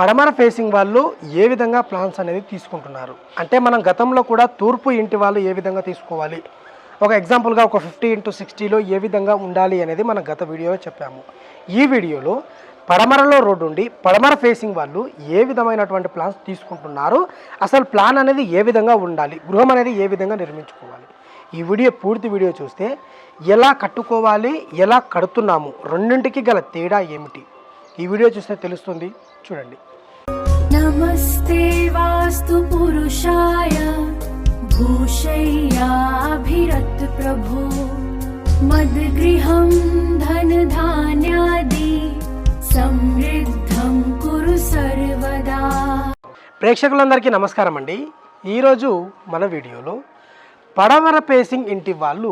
పడమర ఫేసింగ్ వాళ్ళు ఏ విధంగా ప్లాన్స్ అనేది తీసుకుంటున్నారు? అంటే మనం గతంలో కూడా తూర్పు ఇంటి వాళ్ళు ఏ విధంగా తీసుకోవాలి? ఒక ఎగ్జాంపుల్గా ఒక ఫిఫ్టీ ఇంటూ సిక్స్టీలో ఏ విధంగా ఉండాలి అనేది మనం గత వీడియోలో చెప్పాము. ఈ వీడియోలో పడమరలో రోడ్డు ఉండి పడమర ఫేసింగ్ వాళ్ళు ఏ విధమైనటువంటి ప్లాన్స్ తీసుకుంటున్నారు? అసలు ప్లాన్ అనేది ఏ విధంగా ఉండాలి? గృహం అనేది ఏ విధంగా నిర్మించుకోవాలి? ఈ వీడియో పూర్తి వీడియో చూస్తే ఎలా కట్టుకోవాలి ఎలా కడుతున్నాము? రెండింటికి గల తేడా ఏమిటి? ఈ వీడియో చూస్తే తెలుస్తుంది. చూడండి. नमस्ते वास्तु पुरुषाय भूषय्याभिरत प्रभो मद्गृहं धनधान्यादि समृद्धं कुरु सर्वदा ప్రేక్షకులందరికీ నమస్కారం అండి ఈరోజు మన వీడియోలో పడమర ఫేసింగ్ ఇంటి వాళ్ళు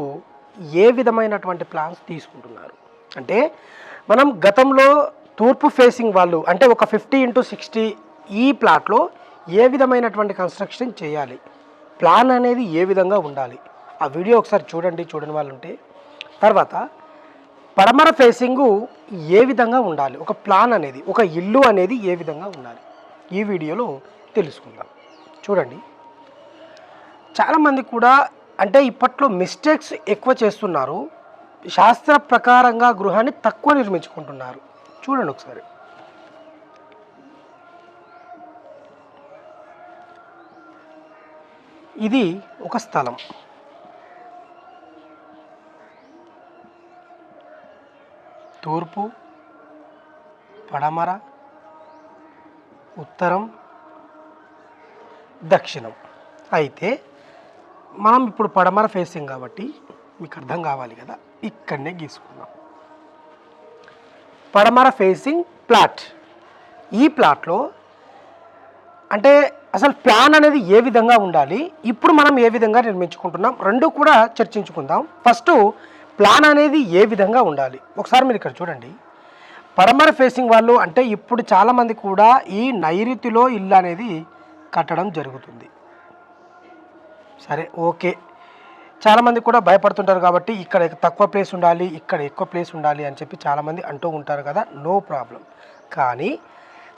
ఏ విధమైనటువంటి ప్లాన్స్ తీసుకుంటున్నారు అంటే మనం గతంలో తూర్పు ఫేసింగ్ వాళ్ళు అంటే ఒక ఫిఫ్టీ ఇంటూ సిక్స్టీ ఈ ప్లాట్లో ఏ విధమైనటువంటి కన్స్ట్రక్షన్ చేయాలి? ప్లాన్ అనేది ఏ విధంగా ఉండాలి? ఆ వీడియో ఒకసారి చూడండి చూడని వాళ్ళు ఉంటే తర్వాత పడమర ఫేసింగు ఏ విధంగా ఉండాలి? ఒక ప్లాన్ అనేది ఒక ఇల్లు అనేది ఏ విధంగా ఉండాలి? ఈ వీడియోలో తెలుసుకుందాం. చూడండి. చాలామంది కూడా అంటే ఇప్పట్లో మిస్టేక్స్ ఎక్కువ చేస్తున్నారు. శాస్త్ర ప్రకారంగా గృహాన్ని తక్కువ నిర్మించుకుంటున్నారు. చూడండి ఒకసారి. ఇది ఒక స్థలం. తూర్పు పడమర ఉత్తరం దక్షిణం. అయితే మనం ఇప్పుడు పడమర ఫేసింగ్ కాబట్టి మీకు అర్థం కావాలి కదా. ఇక్కడనే గీసుకుందాం. పడమర ఫేసింగ్ ప్లాట్ ఈ ప్లాట్లో అంటే అసలు ప్లాన్ అనేది ఏ విధంగా ఉండాలి? ఇప్పుడు మనం ఏ విధంగా నిర్మించుకుంటున్నాం? రెండు కూడా చర్చించుకుందాం. ఫస్ట్ ప్లాన్ అనేది ఏ విధంగా ఉండాలి? ఒకసారి మీరు ఇక్కడ చూడండి. పరమర ఫేసింగ్ వాళ్ళు అంటే ఇప్పుడు చాలామంది కూడా ఈ నైరుతిలో ఇల్లు అనేది కట్టడం జరుగుతుంది. సరే ఓకే. చాలామంది కూడా భయపడుతుంటారు కాబట్టి ఇక్కడ తక్కువ ప్లేస్ ఉండాలి ఇక్కడ ఎక్కువ ప్లేస్ ఉండాలి అని చెప్పి చాలామంది అంటూ ఉంటారు కదా. No problem. కానీ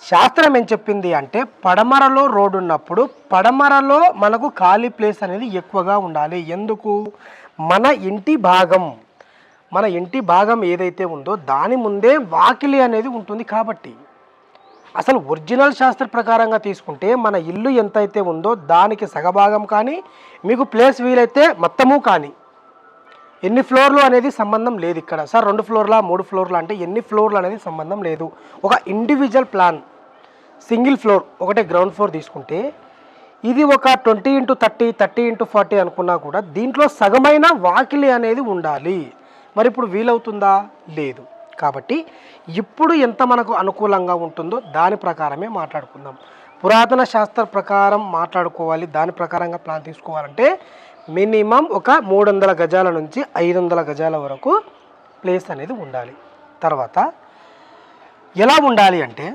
శాస్త్రం ఏం చెప్పింది అంటే పడమరలో రోడ్డు ఉన్నప్పుడు పడమరలో మనకు ఖాళీ ప్లేస్ అనేది ఎక్కువగా ఉండాలి. ఎందుకు? మన ఇంటి భాగం మన ఇంటి భాగం ఏదైతే ఉందో దాని ముందే వాకిలి అనేది ఉంటుంది కాబట్టి. అసలు ఒరిజినల్ శాస్త్ర ప్రకారంగా తీసుకుంటే మన ఇల్లు ఎంతైతే ఉందో దానికి సగభాగం కానీ మీకు ప్లేస్ వీలైతే మొత్తము కానీ ఎన్ని ఫ్లోర్లు అనేది సంబంధం లేదు ఇక్కడ. సార్ రెండు ఫ్లోర్లా మూడు ఫ్లోర్లు అంటే ఎన్ని ఫ్లోర్లు అనేది సంబంధం లేదు. ఒక ఇండివిజువల్ ప్లాన్ సింగిల్ ఫ్లోర్ ఒకటే గ్రౌండ్ ఫ్లోర్ తీసుకుంటే ఇది ఒక twenty into thirty thirty into forty అనుకున్నా కూడా దీంట్లో సగమైన వాకిలి అనేది ఉండాలి. మరి ఇప్పుడు వీలవుతుందా? లేదు. కాబట్టి ఇప్పుడు ఎంత మనకు అనుకూలంగా ఉంటుందో దాని ప్రకారమే మాట్లాడుకుందాం. పురాతన శాస్త్ర ప్రకారం మాట్లాడుకోవాలి. దాని ప్రకారంగా ప్లాన్ తీసుకోవాలంటే మినిమం ఒక మూడు వందల గజాల నుంచి ఐదు వందల గజాల వరకు ప్లేస్ అనేది ఉండాలి. తర్వాత ఎలా ఉండాలి అంటే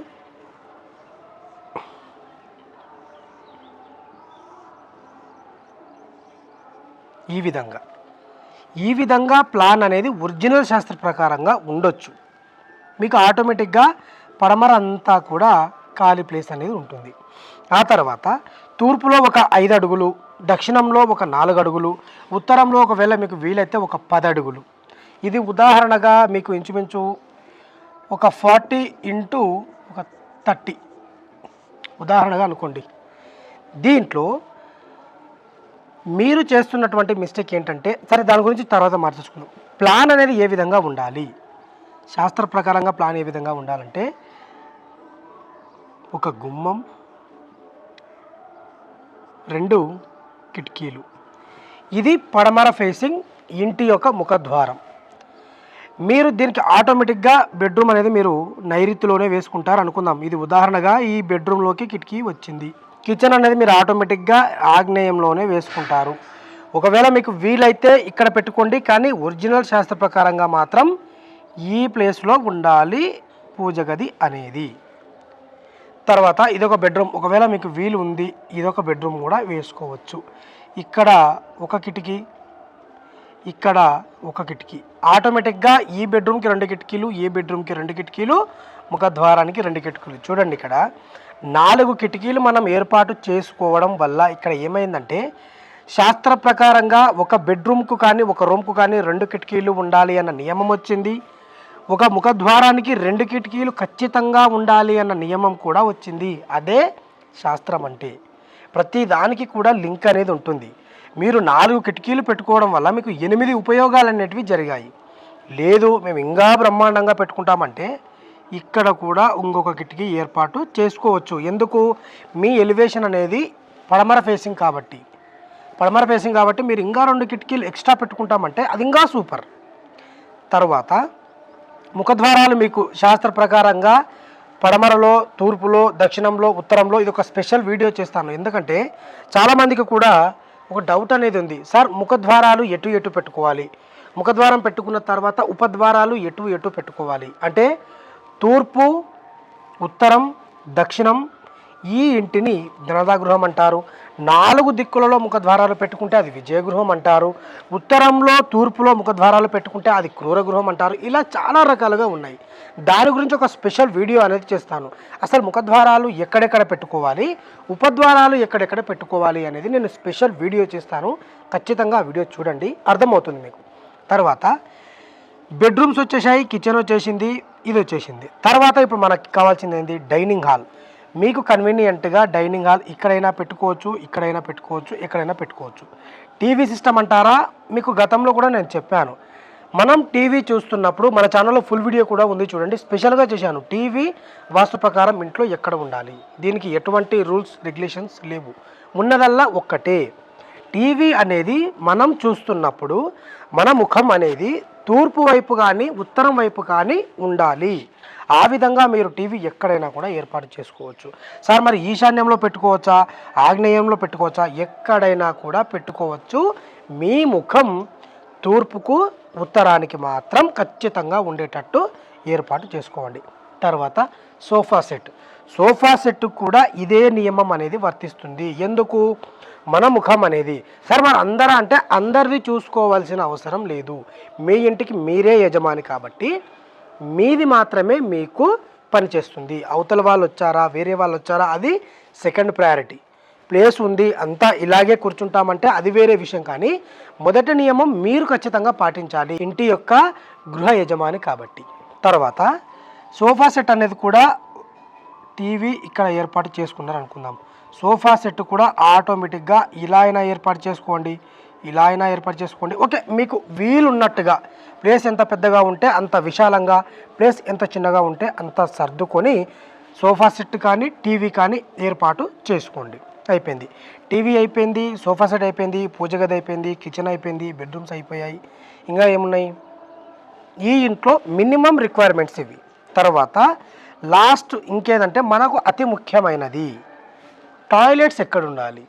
ఈ విధంగా. ఈ విధంగా ప్లాన్ అనేది ఒరిజినల్ శాస్త్ర ప్రకారంగా ఉండొచ్చు. మీకు ఆటోమేటిక్గా పడమర అంతా కూడా ఖాళీ ప్లేస్ అనేది ఉంటుంది. ఆ తర్వాత తూర్పులో ఒక ఐదు అడుగులు దక్షిణంలో ఒక నాలుగు అడుగులు ఉత్తరంలో ఒకవేళ మీకు వీలైతే ఒక పది అడుగులు ఇది ఉదాహరణగా మీకు ఇంచుమించు ఒక ఫార్టీ ఇంటూ ఒక థర్టీ. ఉదాహరణగా అనుకోండి. దీంట్లో మీరు చేస్తున్నటువంటి మిస్టేక్ ఏంటంటే సరే దాని గురించి తర్వాత మార్చేసుకుందాం. ప్లాన్ అనేది ఏ విధంగా ఉండాలి? శాస్త్ర ప్రకారంగా ప్లాన్ ఏ విధంగా ఉండాలంటే ఒక గుమ్మం రెండు కిటికీలు. ఇది పడమర ఫేసింగ్ ఇంటి యొక్క ముఖద్వారం. మీరు దీనికి ఆటోమేటిక్గా బెడ్రూమ్ అనేది మీరు నైరుతిలోనే వేసుకుంటారు అనుకుందాం. ఇది ఉదాహరణగా ఈ బెడ్రూమ్లోకి కిటికీ వచ్చింది. కిచెన్ అనేది మీరు ఆటోమేటిక్గా ఆగ్నేయంలోనే వేసుకుంటారు. ఒకవేళ మీకు వీలైతే ఇక్కడ పెట్టుకోండి కానీ ఒరిజినల్ శాస్త్ర ప్రకారంగా మాత్రం ఈ ప్లేస్లో ఉండాలి పూజ గది అనేది. తర్వాత ఇదొక బెడ్రూమ్. ఒకవేళ మీకు వీలు ఉంది ఇదొక బెడ్రూమ్ కూడా వేసుకోవచ్చు. ఇక్కడ ఒక కిటికీ ఇక్కడ ఒక కిటికీ. ఆటోమేటిక్గా ఈ బెడ్రూమ్కి రెండు కిటికీలు ఈ బెడ్రూమ్కి రెండు కిటికీలు ముఖద్వారానికి రెండు కిటికీలు. చూడండి ఇక్కడ. నాలుగు కిటికీలు మనం ఏర్పాటు చేసుకోవడం వల్ల ఇక్కడ ఏమైందంటే శాస్త్ర ప్రకారంగా ఒక బెడ్రూమ్కు కానీ ఒక రూమ్కు కానీ రెండు కిటికీలు ఉండాలి అన్న నియమం వచ్చింది. ఒక ముఖద్వారానికి రెండు కిటికీలు ఖచ్చితంగా ఉండాలి అన్న నియమం కూడా వచ్చింది. అదే శాస్త్రం అంటే. ప్రతి దానికి కూడా లింక్ అనేది ఉంటుంది. మీరు నాలుగు కిటికీలు పెట్టుకోవడం వల్ల మీకు ఎనిమిది ఉపయోగాలు అనేటివి జరిగాయి. లేదు మేము ఇంకా బ్రహ్మాండంగా పెట్టుకుంటామంటే ఇక్కడ కూడా ఇంకొక కిటికీ ఏర్పాటు చేసుకోవచ్చు. ఎందుకు? మీ ఎలివేషన్ అనేది పడమర ఫేసింగ్ కాబట్టి. పడమర ఫేసింగ్ కాబట్టి మీరు ఇంకా రెండు కిటికీలు ఎక్స్ట్రా పెట్టుకుంటామంటే అది ఇంకా సూపర్. తర్వాత ముఖద్వారాలు మీకు శాస్త్ర ప్రకారంగా పడమరలో తూర్పులో దక్షిణంలో ఉత్తరంలో ఇది ఒక స్పెషల్ వీడియో చేస్తాను. ఎందుకంటే చాలామందికి కూడా ఒక డౌట్ అనేది ఉంది. సార్ ముఖద్వారాలు ఎటు ఎటు పెట్టుకోవాలి? ముఖద్వారం పెట్టుకున్న తర్వాత ఉపద్వారాలు ఎటు ఎటు పెట్టుకోవాలి? అంటే తూర్పు ఉత్తరం దక్షిణం ఈ ఇంటిని ధనదాగృహం అంటారు. నాలుగు దిక్కులలో ముఖద్వారాలు పెట్టుకుంటే అది విజయగృహం అంటారు. ఉత్తరంలో తూర్పులో ముఖద్వారాలు పెట్టుకుంటే అది క్రూరగృహం అంటారు. ఇలా చాలా రకాలుగా ఉన్నాయి. దాని గురించి ఒక స్పెషల్ వీడియో అనేది చేస్తాను. అసలు ముఖద్వారాలు ఎక్కడెక్కడ పెట్టుకోవాలి? ఉపద్వారాలు ఎక్కడెక్కడ పెట్టుకోవాలి అనేది నేను స్పెషల్ వీడియో చేస్తాను. ఖచ్చితంగా ఆ వీడియో చూడండి. అర్థమవుతుంది మీకు. తర్వాత బెడ్రూమ్స్ వచ్చేసాయి కిచెన్ వచ్చేసింది ఇది వచ్చేసింది. తర్వాత ఇప్పుడు మనకి కావాల్సింది ఏంటి డైనింగ్ హాల్. మీకు కన్వీనియంట్గా డైనింగ్ హాల్ ఇక్కడైనా పెట్టుకోవచ్చు ఇక్కడైనా పెట్టుకోవచ్చు ఎక్కడైనా పెట్టుకోవచ్చు. టీవీ సిస్టమ్ అంటారా? మీకు గతంలో కూడా నేను చెప్పాను. మనం టీవీ చూస్తున్నప్పుడు మన ఛానల్లో ఫుల్ వీడియో కూడా ఉంది చూడండి. స్పెషల్గా చేశాను. టీవీ వాస్తు ప్రకారం ఇంట్లో ఎక్కడ ఉండాలి? దీనికి ఎటువంటి రూల్స్ రెగ్యులేషన్స్ లేవు. ఉన్నదల్లా ఒక్కటే. టీవీ అనేది మనం చూస్తున్నప్పుడు మన ముఖం అనేది తూర్పు వైపు కానీ ఉత్తరం వైపు కానీ ఉండాలి. ఆ విధంగా మీరు టీవీ ఎక్కడైనా కూడా ఏర్పాటు చేసుకోవచ్చు. సార్ మరి ఈశాన్యంలో పెట్టుకోవచ్చా? ఆగ్నేయంలో పెట్టుకోవచ్చా? ఎక్కడైనా కూడా పెట్టుకోవచ్చు. మీ ముఖం తూర్పుకు ఉత్తరానికి మాత్రం ఖచ్చితంగా ఉండేటట్టు ఏర్పాటు చేసుకోండి. తర్వాత సోఫా సెట్. సోఫా సెట్ కూడా ఇదే నియమం అనేది వర్తిస్తుంది. ఎందుకు? మన ముఖం అనేది. సార్ మరి అందరూ అంటే అందరిది చూసుకోవాల్సిన అవసరం లేదు. మీ ఇంటికి మీరే యజమాని కాబట్టి మీది మాత్రమే మీకు పనిచేస్తుంది. అవతల వాళ్ళు వచ్చారా వేరే వాళ్ళు వచ్చారా అది సెకండ్ ప్రయారిటీ ప్లేస్ ఉంది అంతా ఇలాగే కూర్చుంటామంటే అది వేరే విషయం కానీ మొదటి నియమం మీరు ఖచ్చితంగా పాటించాలి ఇంటి యొక్క గృహ యజమాని కాబట్టి. తర్వాత సోఫా సెట్ అనేది కూడా టీవీ ఇక్కడ ఏర్పాటు చేసుకున్నారు అనుకుందాం సోఫా సెట్ కూడా ఆటోమేటిక్గా ఇలా అయినా ఏర్పాటు చేసుకోండి. ఇలా అయినా ఏర్పాటు చేసుకోండి. ఓకే మీకు వీలున్నట్టుగా ప్లేస్ ఎంత పెద్దగా ఉంటే అంత విశాలంగా ప్లేస్ ఎంత చిన్నగా ఉంటే అంత సర్దుకొని సోఫా సెట్ కానీ టీవీ కానీ ఏర్పాటు చేసుకోండి. అయిపోయింది. టీవీ అయిపోయింది సోఫా సెట్ అయిపోయింది పూజ గది అయిపోయింది కిచెన్ అయిపోయింది బెడ్రూమ్స్ అయిపోయాయి. ఇంకా ఏమున్నాయి? ఈ ఇంట్లో మినిమం రిక్వైర్మెంట్స్ ఇవి. తర్వాత లాస్ట్ ఇంకేదంటే మనకు అతి ముఖ్యమైనది టాయిలెట్స్ ఎక్కడ ఉండాలి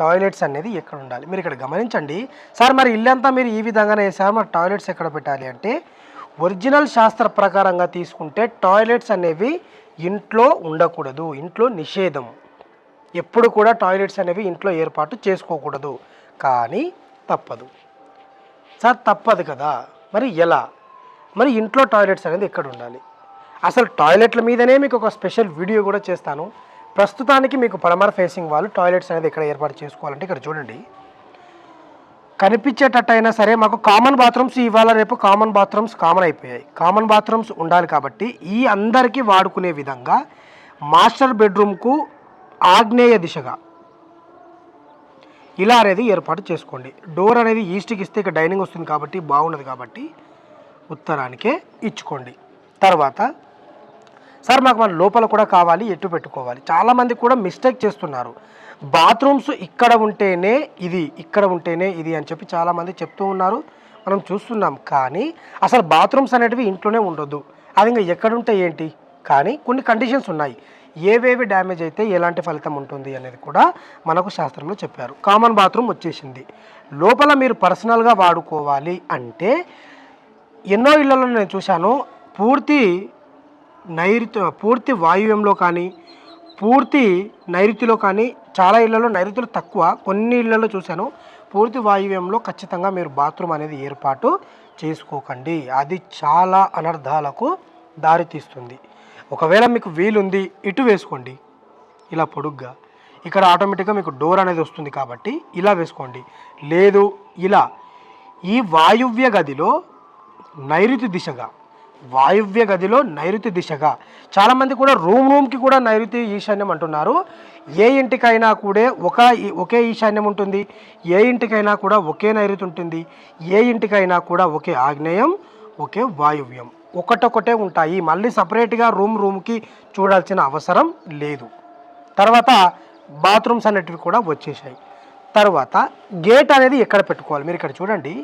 టాయిలెట్స్ అనేది ఎక్కడ ఉండాలి? మీరు ఇక్కడ గమనించండి. సార్ మరి ఇల్లంతా మీరు ఈ విధంగానే వేసారు మరి టాయిలెట్స్ ఎక్కడ పెట్టాలి అంటే ఒరిజినల్ శాస్త్ర ప్రకారంగా తీసుకుంటే టాయిలెట్స్ అనేవి ఇంట్లో ఉండకూడదు. ఇంట్లో నిషేధం. ఎప్పుడు కూడా టాయిలెట్స్ అనేవి ఇంట్లో ఏర్పాటు చేసుకోకూడదు. కానీ తప్పదు. సార్ తప్పదు కదా. మరి ఎలా? మరి ఇంట్లో టాయిలెట్స్ అనేది ఎక్కడ ఉండాలి? అసలు టాయిలెట్ల మీదనే మీకు ఒక స్పెషల్ వీడియో కూడా చేస్తాను. ప్రస్తుతానికి మీకు పడమర ఫేసింగ్ వాళ్ళు టాయిలెట్స్ అనేది ఇక్కడ ఏర్పాటు చేసుకోవాలంటే ఇక్కడ చూడండి. కనిపించేటట్టు అయినా సరే మాకు కామన్ బాత్రూమ్స్ ఇవాళ రేపు కామన్ బాత్రూమ్స్ కామన్ అయిపోయాయి. కామన్ బాత్రూమ్స్ ఉండాలి కాబట్టి ఈ అందరికీ వాడుకునే విధంగా మాస్టర్ బెడ్రూమ్కు ఆగ్నేయ దిశగా ఇలా అనేది ఏర్పాటు చేసుకోండి. డోర్ అనేది ఈస్ట్కి ఇస్తే ఇక డైనింగ్ వస్తుంది కాబట్టి బాగున్నది కాబట్టి ఉత్తరానికే ఇచ్చుకోండి. తర్వాత సార్ మాకు మన లోపల కూడా కావాలి ఎటు పెట్టుకోవాలి. చాలామంది కూడా మిస్టేక్ చేస్తున్నారు. బాత్రూమ్స్ ఇక్కడ ఉంటేనే ఇది ఇక్కడ ఉంటేనే ఇది అని చెప్పి చాలామంది చెప్తూ ఉన్నారు. మనం చూస్తున్నాం. కానీ అసలు బాత్రూమ్స్ అనేటివి ఇంట్లోనే ఉండొద్దు. అది ఇంకా ఎక్కడుంటే ఏంటి? కానీ కొన్ని కండిషన్స్ ఉన్నాయి. ఏవేవి డ్యామేజ్ అయితే ఎలాంటి ఫలితం ఉంటుంది అనేది కూడా మనకు శాస్త్రంలో చెప్పారు. కామన్ బాత్రూమ్ వచ్చేసింది. లోపల మీరు పర్సనల్గా వాడుకోవాలి అంటే ఎన్నో ఇళ్ళలో నేను చూశాను. పూర్తి నైరుతి పూర్తి వాయువ్యంలో కానీ పూర్తి నైరుతిలో కానీ చాలా ఇళ్ళలో నైరుతులు తక్కువ. కొన్ని ఇళ్ళలో చూశాను. పూర్తి వాయువ్యంలో ఖచ్చితంగా మీరు బాత్రూమ్ అనేది ఏర్పాటు చేసుకోకండి. అది చాలా అనర్థాలకు దారితీస్తుంది ఒకవేళ మీకు వీలుంది ఇటు వేసుకోండి. ఇలా పొడుగ్గా. ఇక్కడ ఆటోమేటిక్గా మీకు డోర్ అనేది వస్తుంది కాబట్టి ఇలా వేసుకోండి. లేదు ఇలా. ఈ వాయువ్య గదిలో నైరుతి దిశగా వాయువ్య గదిలో నైరుతి దిశగా. చాలామంది కూడా రూమ్ రూమ్కి కూడా నైరుతి ఈశాన్యం అంటున్నారు. ఏ ఇంటికైనా కూడా ఒక ఒకే ఈశాన్యం ఉంటుంది. ఏ ఇంటికైనా కూడా ఒకే నైరుతి ఉంటుంది. ఏ ఇంటికైనా కూడా ఒకే ఆగ్నేయం ఒకే వాయువ్యం. ఒకటొకటే ఉంటాయి. మళ్ళీ సపరేట్గా రూమ్ రూమ్కి చూడాల్సిన అవసరం లేదు. తర్వాత బాత్రూమ్స్ అనేటివి కూడా వచ్చేసాయి తర్వాత గేట్ అనేది ఎక్కడ పెట్టుకోవాలి? మీరు ఇక్కడ చూడండి.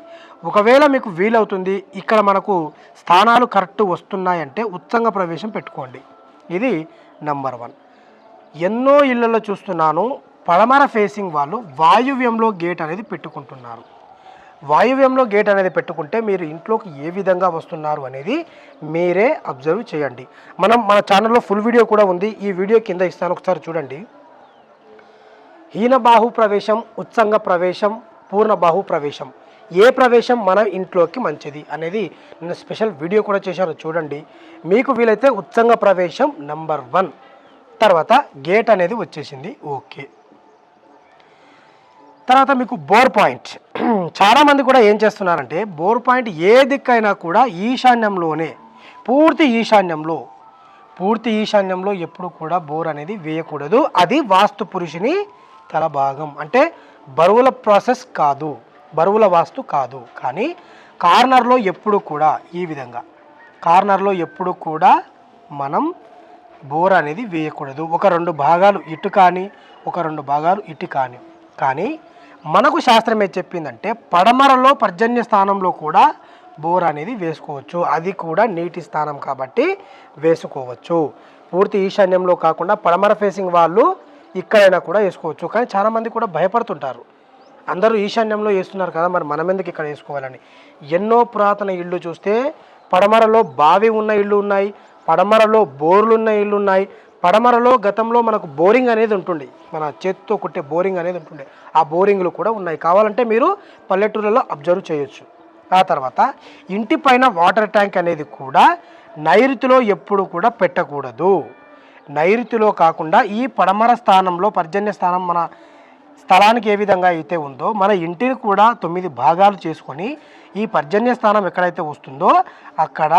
ఒకవేళ మీకు వీలవుతుంది ఇక్కడ మనకు స్థానాలు కరెక్ట్ వస్తున్నాయంటే ఉత్సంగ ప్రవేశం పెట్టుకోండి. ఇది నంబర్ వన్ ఎన్నో ఇళ్ళలో చూస్తున్నాను పడమర ఫేసింగ్ వాళ్ళు వాయువ్యంలో గేట్ అనేది పెట్టుకుంటున్నారు. వాయువ్యంలో గేట్ అనేది పెట్టుకుంటే మీరు ఇంట్లోకి ఏ విధంగా వస్తున్నారు అనేది మీరే అబ్జర్వ్ చేయండి. మనం మన ఛానల్లో ఫుల్ వీడియో కూడా ఉంది. ఈ వీడియో కింద ఇస్తాను. ఒకసారి చూడండి. హీనబాహు ప్రవేశం ఉత్సంగ ప్రవేశం పూర్ణబాహు ప్రవేశం. ఏ ప్రవేశం మన ఇంట్లోకి మంచిది అనేది నేను స్పెషల్ వీడియో కూడా చేశాను చూడండి. మీకు వీలైతే ఉత్సంగ ప్రవేశం నంబర్ వన్. తర్వాత గేట్ అనేది వచ్చేసింది ఓకే. తర్వాత మీకు బోర్ పాయింట్. చాలామంది కూడా ఏం చేస్తున్నారంటే బోర్ పాయింట్ ఏ దిక్కైనా కూడా ఈశాన్యంలోనే పూర్తి ఈశాన్యంలో పూర్తి ఈశాన్యంలో ఎప్పుడు కూడా బోర్ అనేది వేయకూడదు. అది వాస్తు పురుషుని తల భాగం అంటే బరువుల ప్రాసెస్ కాదు బరువుల వాస్తు కాదు. కానీ కార్నర్లో ఎప్పుడు కూడా ఈ విధంగా. కార్నర్లో ఎప్పుడు కూడా మనం బోర్ అనేది వేయకూడదు. ఒక రెండు భాగాలు ఇటు కానీ ఒక రెండు భాగాలు ఇటు కానీ. కానీ మనకు శాస్త్రం ఏం చెప్పిందంటే పడమరలో పర్జన్య స్థానంలో కూడా బోర్ అనేది వేసుకోవచ్చు. అది కూడా నీటి స్థానం కాబట్టి వేసుకోవచ్చు. పూర్తి ఈశాన్యంలో కాకుండా పడమర ఫేసింగ్ వాళ్ళు ఇక్కడైనా కూడా వేసుకోవచ్చు. కానీ చాలామంది కూడా భయపడుతుంటారు. అందరూ ఈశాన్యంలో వేస్తున్నారు కదా మరి మనం ఎందుకు ఇక్కడ వేసుకోవాలని? ఎన్నో పురాతన ఇళ్ళు చూస్తే పడమరలో బావి ఉన్న ఇళ్ళు ఉన్నాయి పడమరలో బోర్లు ఉన్న ఇళ్ళు ఉన్నాయి పడమరలో గతంలో మనకు బోరింగ్ అనేది ఉంటుండే. మన చేతితో కుట్టే బోరింగ్ అనేది ఉంటుండే. ఆ బోరింగ్లు కూడా ఉన్నాయి. కావాలంటే మీరు పల్లెటూళ్ళలో అబ్జర్వ్ చేయొచ్చు. ఆ తర్వాత ఇంటి పైన వాటర్ ట్యాంక్ అనేది కూడా నైరుతిలో ఎప్పుడు కూడా పెట్టకూడదు. నైరుతిలో కాకుండా ఈ పడమర స్థానంలో పర్జన్య స్థానం మన స్థలానికి ఏ విధంగా అయితే ఉందో మన ఇంటిని కూడా తొమ్మిది భాగాలు చేసుకొని ఈ పర్జన్య స్థానం ఎక్కడైతే వస్తుందో అక్కడ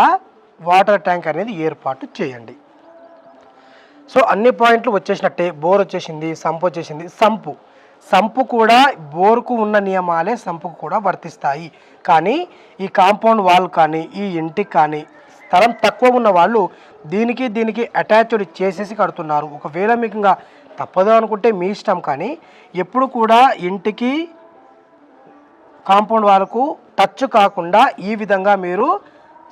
వాటర్ ట్యాంక్ అనేది ఏర్పాటు చేయండి. సో అన్ని పాయింట్లు వచ్చేసినట్టే. బోర్ వచ్చేసింది సంపు వచ్చేసింది. సంపు. సంపు కూడా బోర్కు ఉన్న నియమాలే సంపుకు కూడా వర్తిస్తాయి. కానీ ఈ కాంపౌండ్ వాల్ కానీ ఈ ఇంటికి కానీ స్థలం తక్కువ ఉన్న వాళ్ళు దీనికి దీనికి అటాచ్డ్ చేసేసి కడుతున్నారు. ఒకవేళ మీకు ఇంకా తప్పదు అనుకుంటే మీ ఇష్టం కానీ ఎప్పుడు కూడా ఇంటికి కాంపౌండ్ వాళ్ళకు టచ్ కాకుండా ఈ విధంగా మీరు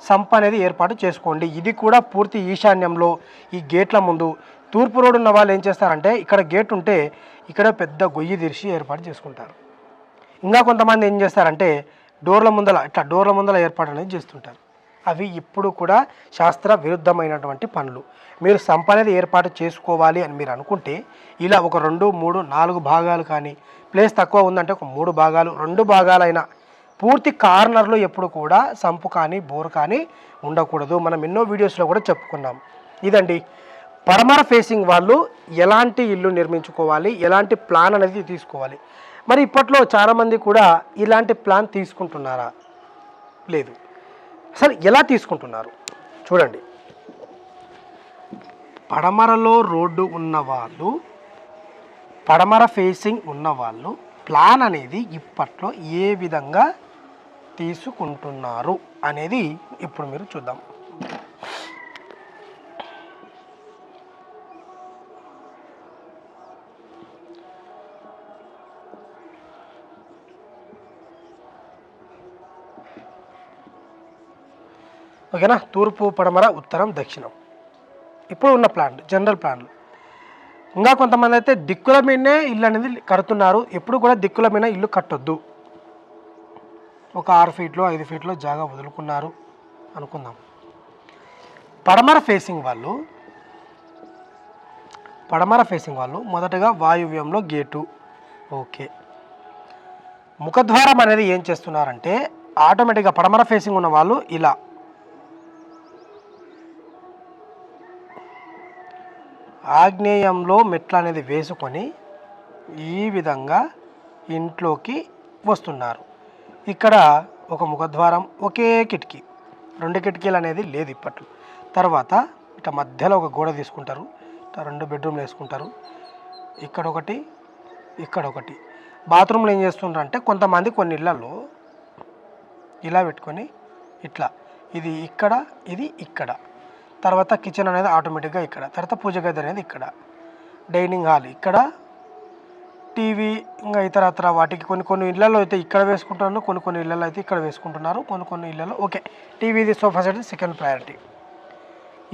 సంప్ అనేది ఏర్పాటు చేసుకోండి. ఇది కూడా పూర్తి ఈశాన్యంలో ఈ గేట్ల ముందు. తూర్పు రోడ్ ఉన్న వాళ్ళు ఏం చేస్తారంటే ఇక్కడ గేట్ ఉంటే ఇక్కడ పెద్ద గొయ్యి తీర్చి ఏర్పాటు చేసుకుంటారు. ఇంకా కొంతమంది ఏం చేస్తారంటే డోర్ల ముందల ఇట్లా డోర్ల ముందల ఏర్పాటు అనేది చేస్తుంటారు. అవి ఇప్పుడు కూడా శాస్త్ర విరుద్ధమైనటువంటి పనులు. మీరు సంప అనేది ఏర్పాటు చేసుకోవాలి అని మీరు అనుకుంటే ఇలా ఒక రెండు మూడు నాలుగు భాగాలు కానీ ప్లేస్ తక్కువ ఉందంటే ఒక మూడు భాగాలు రెండు భాగాలైనా పూర్తి కార్నర్లో ఎప్పుడు కూడా సంపు కానీ బోర్ కానీ ఉండకూడదు. మనం ఎన్నో వీడియోస్లో కూడా చెప్పుకున్నాం. ఇదండి పరమర ఫేసింగ్ వాళ్ళు ఎలాంటి ఇల్లు నిర్మించుకోవాలి ఎలాంటి ప్లాన్ అనేది తీసుకోవాలి. మరి ఇప్పట్లో చాలామంది కూడా ఇలాంటి ప్లాన్ తీసుకుంటున్నారా? లేదు. అసలు ఎలా తీసుకుంటున్నారు? చూడండి. పడమరలో రోడ్డు ఉన్న వాళ్ళు పడమర ఫేసింగ్ ఉన్న వాళ్ళు ప్లాన్ అనేది ఇప్పట్లో ఏ విధంగా తీసుకుంటున్నారు అనేది ఇప్పుడు మీరు చూద్దాం. ఓకేనా? తూర్పు పడమర ఉత్తరం దక్షిణం. ఇప్పుడు ఉన్న ప్లాన్ జనరల్ ప్లాన్లు ఇంకా కొంతమంది అయితే దిక్కుల మీదనే ఇల్లు అనేది కడుతున్నారు. ఎప్పుడు కూడా దిక్కుల మీద ఇల్లు కట్టొద్దు. ఒక ఆరు ఫీట్లో ఐదు ఫీట్లో జాగా వదులుకున్నారు అనుకుందాం. పడమర ఫేసింగ్ వాళ్ళు పడమర ఫేసింగ్ వాళ్ళు మొదటగా వాయువ్యంలో గేటు ఓకే. ముఖద్వారం అనేది ఏం చేస్తున్నారంటే ఆటోమేటిక్గా పడమర ఫేసింగ్ ఉన్న వాళ్ళు ఇలా ఆగ్నేయంలో మెట్లు అనేది వేసుకొని ఈ విధంగా ఇంట్లోకి వస్తున్నారు. ఇక్కడ ఒక ముఖద్వారం ఒకే కిటికీ. రెండు కిటికీలు అనేది లేదు ఇప్పట్లో. తర్వాత ఇట్లా మధ్యలో ఒక గోడ తీసుకుంటారు. ఇట్లా రెండు బెడ్రూమ్లు వేసుకుంటారు. ఇక్కడ ఒకటి ఇక్కడ ఒకటి బాత్రూమ్లో ఏం చేస్తుంటారు అంటే కొంతమంది కొన్ని ఇళ్ళలో ఇలా పెట్టుకొని ఇట్లా. ఇది ఇక్కడ ఇది ఇక్కడ. తర్వాత కిచెన్ అనేది ఆటోమేటిక్గా ఇక్కడ. తర్వాత పూజ గది అనేది ఇక్కడ. డైనింగ్ హాల్ ఇక్కడ. టీవీ ఇంకా ఇతరత్ర వాటికి కొన్ని కొన్ని ఇళ్ళలో అయితే ఇక్కడ వేసుకుంటున్నారు. కొన్ని కొన్ని ఇళ్ళలో అయితే ఇక్కడ వేసుకుంటున్నారు. కొన్ని కొన్ని ఇళ్ళలో ఓకే. టీవీది సోఫా సెట్ సెకండ్ ప్రయారిటీ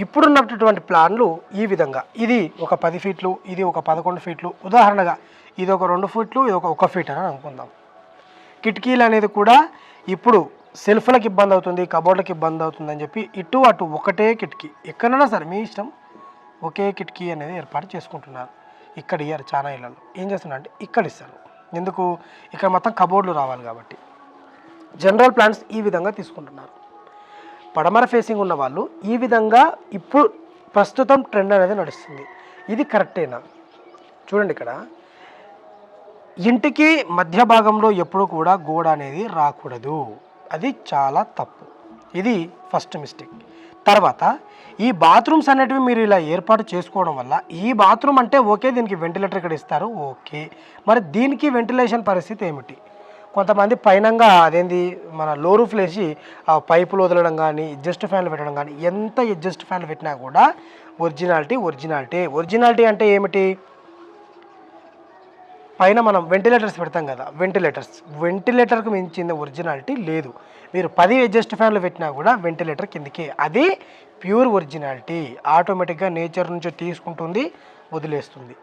ఇప్పుడున్నటువంటి ప్లాన్లు ఈ విధంగా. ఇది ఒక పది ఫీట్లు ఇది ఒక పదకొండు ఫీట్లు ఉదాహరణగా ఇది ఒక రెండు ఫీట్లు ఇది ఒక ఒక ఫీట్ అని అనుకుందాం. కిటికీలు అనేది కూడా ఇప్పుడు సెల్ఫ్లకు ఇబ్బంది అవుతుంది కబోర్డ్లకు ఇబ్బంది అవుతుంది అని చెప్పి ఇటు అటు ఒకటే కిటికీ. ఎక్కడైనా సరే మీ ఇష్టం ఒకే కిటికీ అనేది ఏర్పాటు చేసుకుంటున్నారు. ఇక్కడ ఇయ్యారు చాలా ఇళ్ళలో ఏం చేస్తున్నారు అంటే ఇక్కడ ఇస్తారు. ఎందుకు? ఇక్కడ మొత్తం కబోర్డులు రావాలి కాబట్టి. జనరల్ ప్లాన్స్ ఈ విధంగా తీసుకుంటున్నారు. పడమర ఫేసింగ్ ఉన్న వాళ్ళు ఈ విధంగా ఇప్పుడు ప్రస్తుతం ట్రెండ్ అనేది నడుస్తుంది. ఇది కరెక్టేనా? చూడండి ఇక్కడ. ఇంటికి మధ్య భాగంలో ఎప్పుడు కూడా గోడ అనేది రాకూడదు. అది చాలా తప్పు. ఇది ఫస్ట్ మిస్టేక్. తర్వాత ఈ బాత్రూమ్స్ అనేటివి మీరు ఇలా ఏర్పాటు చేసుకోవడం వల్ల ఈ బాత్రూమ్ అంటే ఓకే దీనికి వెంటిలేటర్ ఇక్కడ ఇస్తారు ఓకే. మరి దీనికి వెంటిలేషన్ పరిస్థితి ఏమిటి? కొంతమంది పైనంగా అదేంది మన లో రూఫ్ ఆ పైపులు వదలడం కానీ ఎడ్జస్ట్ ఫ్యాన్లు పెట్టడం కానీ ఎంత ఎడ్జస్ట్ ఫ్యాన్లు పెట్టినా కూడా ఒరిజినాలిటీ ఒరిజినాలిటీ. ఒరిజినాలిటీ అంటే ఏమిటి? పైన మనం వెంటిలేటర్స్ పెడతాం కదా వెంటిలేటర్స్ వెంటిలేటర్కి మించింది ఒరిజినాలిటీ లేదు. మీరు పది అడ్జస్ట్ ఫ్యాన్లు పెట్టినా కూడా వెంటిలేటర్ కిందకే. అది ప్యూర్ ఒరిజినాలిటీ. ఆటోమేటిక్గా నేచర్ నుంచి తీసుకుంటుంది వదిలేస్తుంది.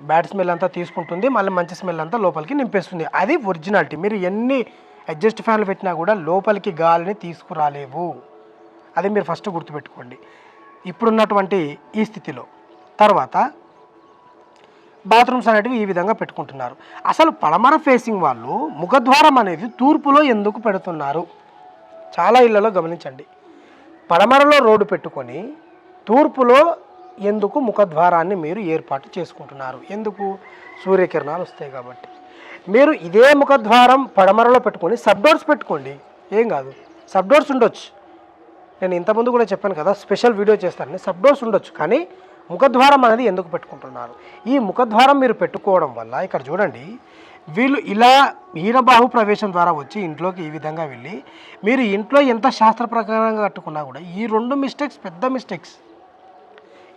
బ్యాడ్ స్మెల్ అంతా తీసుకుంటుంది మళ్ళీ మంచి స్మెల్ అంతా లోపలికి నింపేస్తుంది. అది ఒరిజినాలిటీ. మీరు ఎన్ని అడ్జస్ట్ ఫ్యాన్లు పెట్టినా కూడా లోపలికి గాలిని తీసుకురాలేవు. అది మీరు ఫస్ట్ గుర్తుపెట్టుకోండి. ఇప్పుడున్నటువంటి ఈ స్థితిలో. తర్వాత బాత్రూమ్స్ అనేటివి ఈ విధంగా పెట్టుకుంటున్నారు. అసలు పడమర ఫేసింగ్ వాళ్ళు ముఖద్వారం అనేది తూర్పులో ఎందుకు పెడుతున్నారు? చాలా ఇళ్ళలో గమనించండి. పడమరలో రోడ్డు పెట్టుకొని తూర్పులో ఎందుకు ముఖద్వారాన్ని మీరు ఏర్పాటు చేసుకుంటున్నారు? ఎందుకు? సూర్యకిరణాలు వస్తాయి కాబట్టి. మీరు ఇదే ముఖద్వారం పడమరలో పెట్టుకొని సబ్డోర్స్ పెట్టుకోండి. ఏం కాదు. సబ్డోర్స్ ఉండొచ్చు. నేను ఇంతకుముందు కూడా చెప్పాను కదా స్పెషల్ వీడియో చేస్తానని. సబ్డోర్స్ ఉండొచ్చు. కానీ ముఖద్వారం అనేది ఎందుకు పెట్టుకుంటున్నారు? ఈ ముఖద్వారం మీరు పెట్టుకోవడం వల్ల ఇక్కడ చూడండి వీళ్ళు ఇలా ఈరబాహు ప్రవేశం ద్వారా వచ్చి ఇంట్లోకి ఈ విధంగా వెళ్ళి మీరు ఇంట్లో ఎంత శాస్త్ర ప్రకారంగా కట్టుకున్నా కూడా ఈ రెండు మిస్టేక్స్ పెద్ద మిస్టేక్స్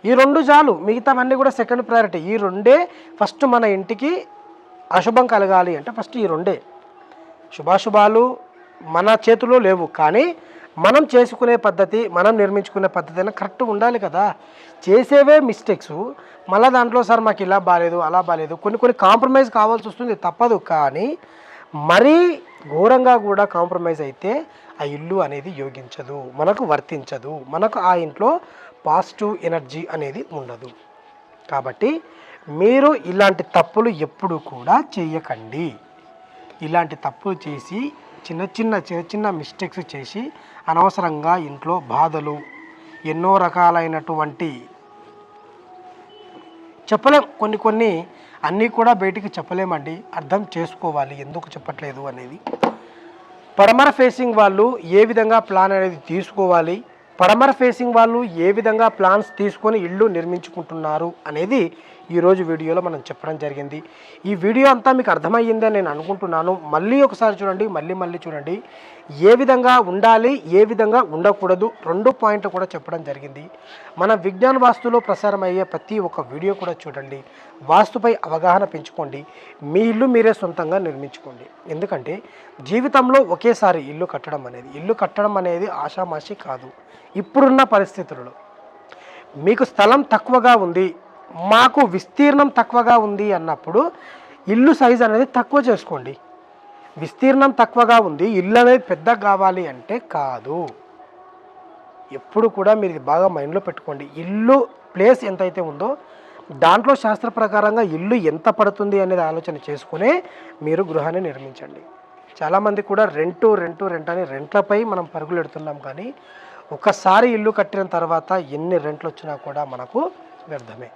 ఈ రెండు చాలు మిగతావన్నీ కూడా సెకండ్ ప్రయారిటీ ఈ రెండే ఫస్ట్ మన ఇంటికి అశుభం కలగాలి అంటే ఫస్ట్ ఈ రెండే. శుభాశుభాలు మన చేతిలో లేవు కానీ మనం చేసుకునే పద్ధతి మనం నిర్మించుకునే పద్ధతి అయినా కరెక్ట్ ఉండాలి కదా. చేసేవే మిస్టేక్స్ మళ్ళీ దాంట్లో సార్ మాకు ఇలా బాగాలేదు అలా బాగాలేదు కొన్ని కొన్ని కాంప్రమైజ్ కావాల్సి వస్తుంది తప్పదు. కానీ మరీ ఘోరంగా కూడా కాంప్రమైజ్ అయితే ఆ ఇల్లు అనేది యోగించదు మనకు వర్తించదు. మనకు ఆ ఇంట్లో పాజిటివ్ ఎనర్జీ అనేది ఉండదు. కాబట్టి మీరు ఇలాంటి తప్పులు ఎప్పుడు కూడా చేయకండి. ఇలాంటి తప్పులు చేసి చిన్న చిన్న చిన్న చిన్న మిస్టేక్స్ చేసి అనవసరంగా ఇంట్లో బాధలు ఎన్నో రకాలైనటువంటి చెప్పలేం. కొన్ని కొన్ని అన్నీ కూడా బయటికి చెప్పలేమండి. అర్థం చేసుకోవాలి. ఎందుకు చెప్పట్లేదు అనేది. పడమర ఫేసింగ్ వాళ్ళు ఏ విధంగా ప్లాన్ అనేది తీసుకోవాలి? పడమర ఫేసింగ్ వాళ్ళు ఏ విధంగా ప్లాన్స్ తీసుకొని ఇళ్ళు నిర్మించుకుంటున్నారు అనేది ఈరోజు వీడియోలో మనం చెప్పడం జరిగింది. ఈ వీడియో అంతా మీకు అర్థమయ్యిందని నేను అనుకుంటున్నాను. మళ్ళీ ఒకసారి చూడండి మళ్ళీ మళ్ళీ చూడండి. ఏ విధంగా ఉండాలి ఏ విధంగా ఉండకూడదు రెండు పాయింట్లు కూడా చెప్పడం జరిగింది. మన విజ్ఞాన వాస్తులో ప్రసారం అయ్యే ప్రతి ఒక్క వీడియో కూడా చూడండి. వాస్తుపై అవగాహన పెంచుకోండి. మీ ఇల్లు మీరే సొంతంగా నిర్మించుకోండి. ఎందుకంటే జీవితంలో ఒకేసారి ఇల్లు కట్టడం అనేది ఇల్లు కట్టడం అనేది ఆషామాషి కాదు. ఇప్పుడున్న పరిస్థితులలో మీకు స్థలం తక్కువగా ఉంది మాకు విస్తీర్ణం తక్కువగా ఉంది అన్నప్పుడు ఇల్లు సైజ్ అనేది తక్కువ చేసుకోండి. విస్తీర్ణం తక్కువగా ఉంది ఇల్లు అనేది పెద్ద కావాలి అంటే కాదు. ఎప్పుడు కూడా మీరు ఇది బాగా మైండ్లో పెట్టుకోండి. ఇల్లు ప్లేస్ ఎంతైతే ఉందో దాంట్లో శాస్త్ర ప్రకారంగా ఇల్లు ఎంత పడుతుంది అనేది ఆలోచన చేసుకునే మీరు గృహాన్ని నిర్మించండి. చాలామంది కూడా రెంటు రెంటు రెంట్ అని రెంట్లపై మనం పరుగులు పెడుతున్నాం కానీ ఒకసారి ఇల్లు కట్టిన తర్వాత ఎన్ని రెంట్లు వచ్చినా కూడా మనకు వ్యర్థమే.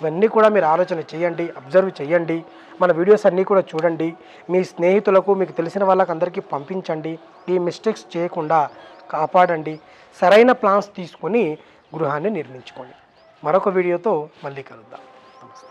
ఇవన్నీ కూడా మీరు ఆలోచన చేయండి అబ్జర్వ్ చేయండి మన వీడియోస్ అన్నీ కూడా చూడండి. మీ స్నేహితులకు మీకు తెలిసిన వాళ్ళకి అందరికీ పంపించండి. ఈ మిస్టేక్స్ చేయకుండా కాపాడండి. సరైన ప్లాన్స్ తీసుకొని గృహాన్ని నిర్మించుకోండి. మరొక వీడియోతో మళ్ళీ కలుద్దాం. నమస్తే.